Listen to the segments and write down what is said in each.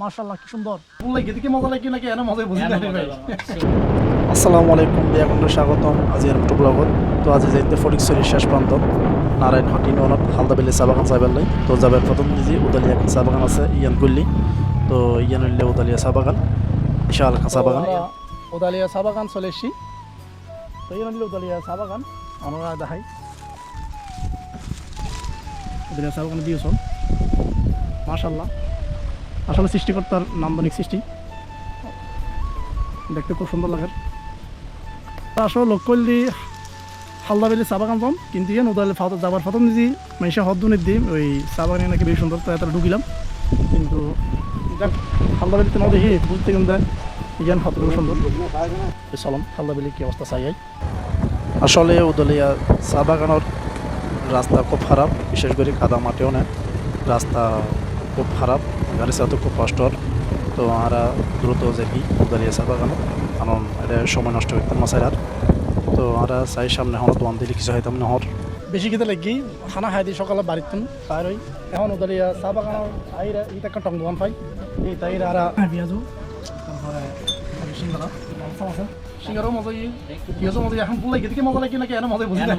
মাশাআল্লাহ কি সুন্দর। ফুল লাগে দেখি মজা লাগে নাকি? এনে মজাই বুঝি না ভাই। আসসালামু আলাইকুম বিয়াকুণ্ড স্বাগতম আজি আর ব্লগত তো আজি যাইতে ফটিকছড়ির শেষ প্রান্ত নারায়ণ হাটি ননত হালদাবিল্লি চা বাগান যাবার লাই। তো যাবার প্রথম নিজে উদালিয়া একটা চা বাগান আছে ইয়ান গুল্লি তো ইয়ান হইলে উদালিয়া চা বাগান বিশাল একটা চা বাগান। ওদালিয়া চা বাগান চলে এসছি। তো এই নিলে ওদালিয়া চা বাগান আমরা দেখাই। ওদালিয়া চাবাগান দিয়েছ মাশাল্লাহ আসলে সৃষ্টিকর্তার নান্দনিক সৃষ্টি। দেখতে খুব সুন্দর লাগে। তা আসলে লক্ষ্য করলি হালদা বেলি চা বাগান পাম কিন্তু ইয়ান ওদালে ফাত যাবার ফাতন যদি মাইসা হদ দুনির দিম, ওই চা বাগানে নাকি বেশি সুন্দর তো এত ঢুকিলাম। কিন্তু যাক, হালদা বেলিতে না দেখি, বুঝতে কিন্তু ইয়ান হতটুকু সুন্দর। চলম হালদা বেলি কি অবস্থা চাই আসলে উদলিয়া চা বাগানের রাস্তা খুব খারাপ, বিশেষ করে কাদা মাটিও না। রাস্তা খুব খারাপ গাড়ি চালাতে খুব কষ্টর। তো আমরা দ্রুত যাই উদলিয়া চা বাগানে কারণ এটা সময় নষ্ট করতাম না আর তো আমরা চাই সামনে হন দোয়ান দিলে কিছু হইতাম না হর বেশি খেতে লাগি খানা খাই দিই সকালে বাড়িতে তাই রই। এখন ওদালিয়া চা বাগানের আইরা ইটা একটা টং দোকান পাই। এই তাই আর পেঁয়াজু তারপরে সিঙ্গারা আছে। সিঙ্গারও মজা পেঁয়াজও মজা এখন ফুল লাগে দেখি মজা লাগে নাকি? এনে মজাই বুঝি না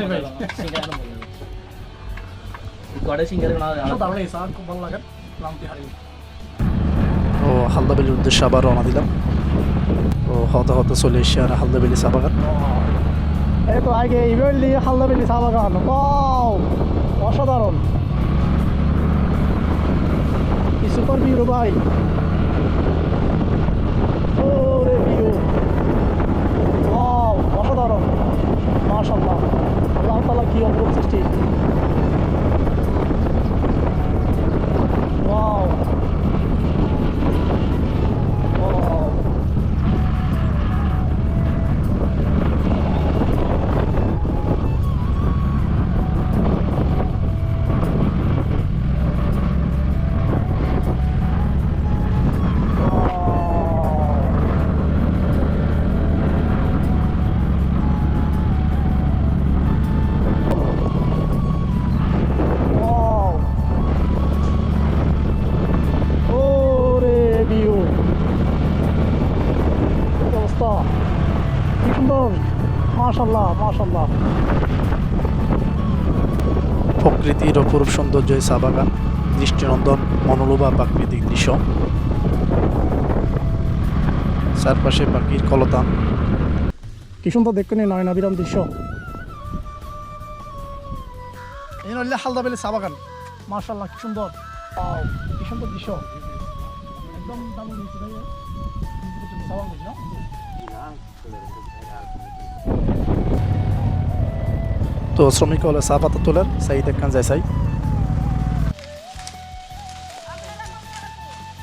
ভাই সিঙ্গারে চা খুব ভালো লাগে। নামতে হারি তো হালদাবেলির উদ্দেশ্যে আবার রওনা দিলাম। তো হতে হতে চলে এসে আর হালদাবেলি চা বাগান এই তো আগে ইভেন্টলি হালদা বেলি চা বাগান অসাধারণ। কি সুপার ভিউ ভাই। ওরে ভিউ। ওয়াও অসাধারণ। মাশাআল্লাহ। আল্লাহ তাআলা কি অপরূপ সৃষ্টি। সুন্দর মাশাল্লাহ মাশাল্লাহ প্রকৃতির অপরূপ সৌন্দর্য চা বাগান। দৃষ্টিনন্দন মনোলোভা প্রাকৃতিক দৃশ্য। চারপাশে পাখির কলতান। কি সুন্দর দেখতে নেই নয়নাবিরাম দৃশ্য। এই নইলে হালদা বেলে চা বাগান। মাশাল্লাহ কি সুন্দর। কি সুন্দর দৃশ্য। একদম দারুণ? চা বাগান? তো শ্রমিক হলে চা পাতা তোলার চাই। দেখান যায়?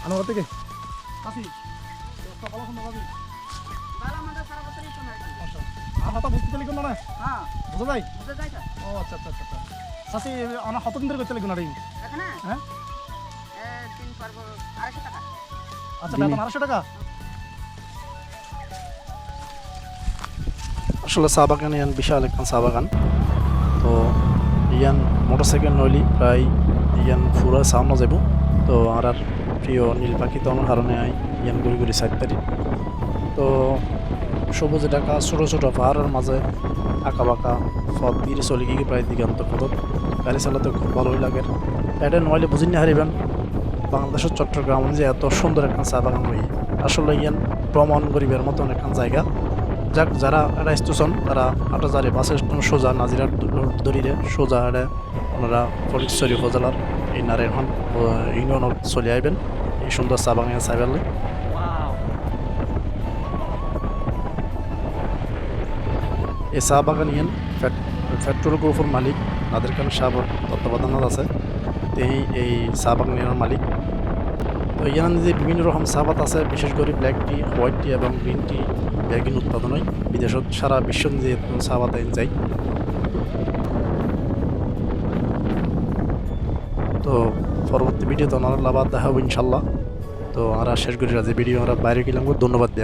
আনোয়ার থেকে কাশি ব্যবস্থা ভালো আসলে চা বাগান, ইয়ান বিশাল একখান চা বাগান। তো ইয়ান মোটর সাইকেল নইলি, প্রায় ইয়ান ফুরা চাও না যাব তো আর আর প্রিয় নীল পাখি তো আমার কারণে আই, ইয়ান ঘুরি ঘুরি সাইড পারি তো সবুজে ঢাকা ছোটো ছোটো পাহাড়ের মাঝে আঁকা বাঁকা পথ দিয়ে চলে গিয়ে প্রায় দিগান্ত পথত গাড়ি চালাতে খুব ভালোই লাগে। এটা নইলে বুঝি না হারিবেন। বাংলাদেশের চট্টগ্রাম যে এত সুন্দর একটা চা বাগান রই আসলে ইয়ান ভ্রমণ গরিবের মতন একটা জায়গা। যাক, যারা স্টেশন, তারা হাটাজারি বাস স্টেশন সোজা নাজিরার দড়িরে সোজা ওনারা ফটিকছড়ি উপজেলার এই নারায়ণখন ইউনিয়নত চলে আইবেন, এই সুন্দর চা বাগান পেলে এই চা বাগান ইয়ান পেট্রোল গ্রুপের মালিক তাদের কারণে সাবর তত্ত্বাবধানত আছে। তো এই চা বাগানের মালিক তো ইয়ান যে বিভিন্ন রকম চাহপাত আছে, বিশেষ করে ব্ল্যাক টি হোয়াইট টি এবং গ্রিন টি ব্যাগিন উৎপাদন হয়। বিদেশত সারা বিশ্ব যে চাহপাত আইন যায় তো পরবর্তী ভিডিও তো আমার লাভ দেখা হবে ইনশাল্লাহ। তো আমরা শেষ করি রাজি ভিডিও আমরা বাইরে গেলাম। ধন্যবাদ দেওয়া